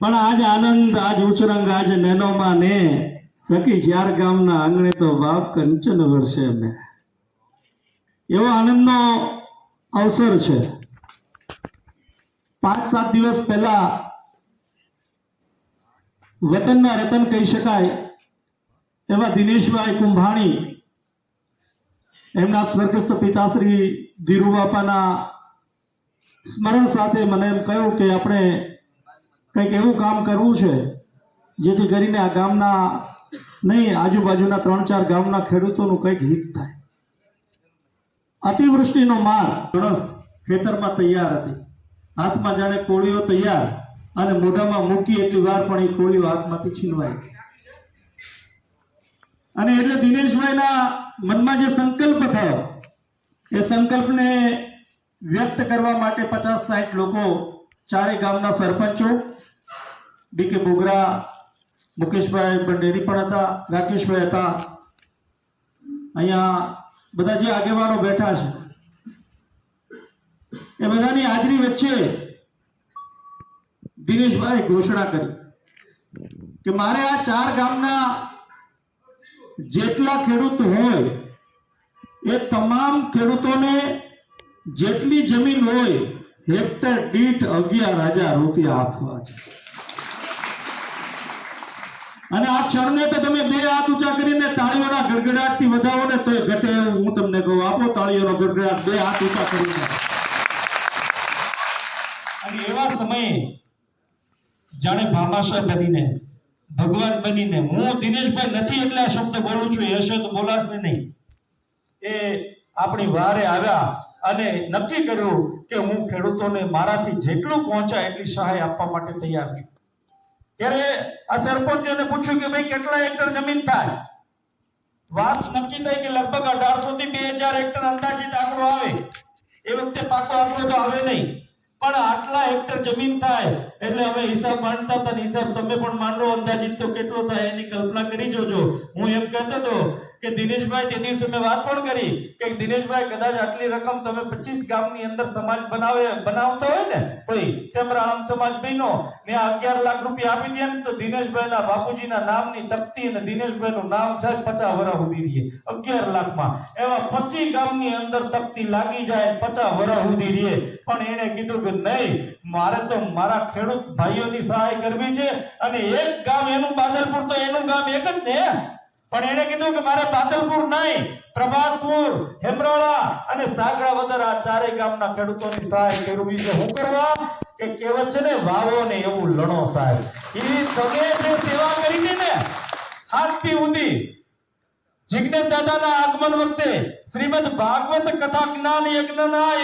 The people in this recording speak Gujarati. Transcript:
પણ આજ આનંદ, આજ ઉચરંગ આજ નેનોમાં ને સખી જ્યાર ગામના આંગણે તો બાપ કંચન વર્ષે મેં એવો આનંદનો અવસર છે. પાંચ, સાત દિવસ પહેલા વતનના રતન કહી શકાય એવા દિનેશભાઈ કુંભાણી, એમના સ્વર્ગસ્થ પિતાશ્રી ધીરુબાપાના સ્મરણ સાથે મને એમ કહ્યું કે આપણે કંઈક એવું કામ કરવું છે, જેથી કરીને આ ગામના નહીં, આજુબાજુના ત્રણ ચાર ગામના ખેડૂતોનું કંઈક હિત થાય. અતિવૃષ્ટિનો માર ગણસ ખેતરમાં તૈયાર હતી. હાથમાં જાણે કોળીઓ તૈયાર અને મોઢામાં મૂકી એટલી વાર પણ એ કોળીઓ હાથમાંથી છીનવાઈ અને એટલે દિનેશભાઈના મનમાં જે સંકલ્પ થયો, એ સંકલ્પને વ્યક્ત કરવા માટે પચાસ સાઠ લોકો ચારે ગામના સરપંચો ડી કે બોગરા, મુકેશભાઈ બંડેરી પણ હતા, રાકેશભાઈ હતા. અહીંયા બધા જે આગેવાનો બેઠા છે. એ બધાની હાજરી વચ્ચે દિનેશભાઈ ઘોષણા કરી કે મારે આ ચાર ગામના જેટલા ખેડૂત હોય, એ તમામ ખેડૂતોને જેટલી જમીન હોય હેક્ટર દીઠ અગિયાર હજાર રૂપિયા આપવા છે. અને આ ક્ષણને તો તમે બે હાથ ઊંચા કરીને તાળીઓના ગડગડાટથી વધાવો ને તો ઘટે એવું હું તમને કહું. આપો તાળીઓનો ગડગડાટ બે હાથ ઊંચા કરીને. અને એવા સમયે જાણે ભામાશય બનીને, ભગવાન બનીને, હું દિનેશભાઈ નથી એટલે આ શબ્દ બોલું છું, એ હશે તો બોલાશે નહીં. એ આપણી વારે આવ્યા. અને નક્કી કર્યું કે હું ખેડૂતોને મારાથી જેટલું પહોંચાય એટલી સહાય આપવા માટે તૈયાર છું. ત્યારે આ સરપંચને પૂછ્યું કે ભાઈ કેટલા હેક્ટર જમીન થાય? વાત નક્કી થઈ કે લગભગ અઢારસો થી બે હજાર હેક્ટર અંદાજિત આંકડો આવે. એ વખતે પાકો આંકડો તો આવે નહીં. પણ આટલા હેક્ટર જમીન થાય એટલે હવે હિસાબ માંડતા હતા હિસાબ તમે પણ માંડો અંદાજિત તો કેટલો થાય એની કલ્પના કરી જોજો. હું એમ કહેતો હતો કે દિનેશભાઈ તે દિવસે મેં વાત પણ કરી કે દિનેશભાઈ કદાચ આટલી રકમ તમે પચીસ ગામની અંદર સમાજ બનાવે, બનાવતો હોય ને, કોઈ સેમરાળમ સમાજ બહેનો ને અગિયાર લાખ રૂપિયા આપી દે ને તો દિનેશભાઈના બાપુજીના નામની તકતી અને દિનેશભાઈનું નામ છે પચાસ વર્ષ સુધી રહીએ અગિયાર લાખમાં. એવા પચીસ ગામની અંદર તકતી લાગી જાય, પચાસ વર્ષ સુધી રહીએ પણ એણે કીધું કે નહીં, મારે તો મારા ખેડૂત ભાઈઓની સહાય કરવી છે અને એક ગામ એનું બાદલપુર તો એનું ગામ એક જ ને. પણ એણે કીધું કે મારે પાતલપુર નહીં, પ્રભાતપુર, હેમરાળા અને સાંકળા વદર આ ચારેય ગામના ખેડૂતોની સહાય કરવી છે હું કરવા? કે કહેવત છે ને, વાવો ને એવું લણો સાહેબ. એ તમે જે સેવા કરી ને આજથી ઉદી જિજ્ઞેશ દાદાના આગમન વખતે શ્રીમદ ભાગવત કથા જ્ઞાન યજ્ઞના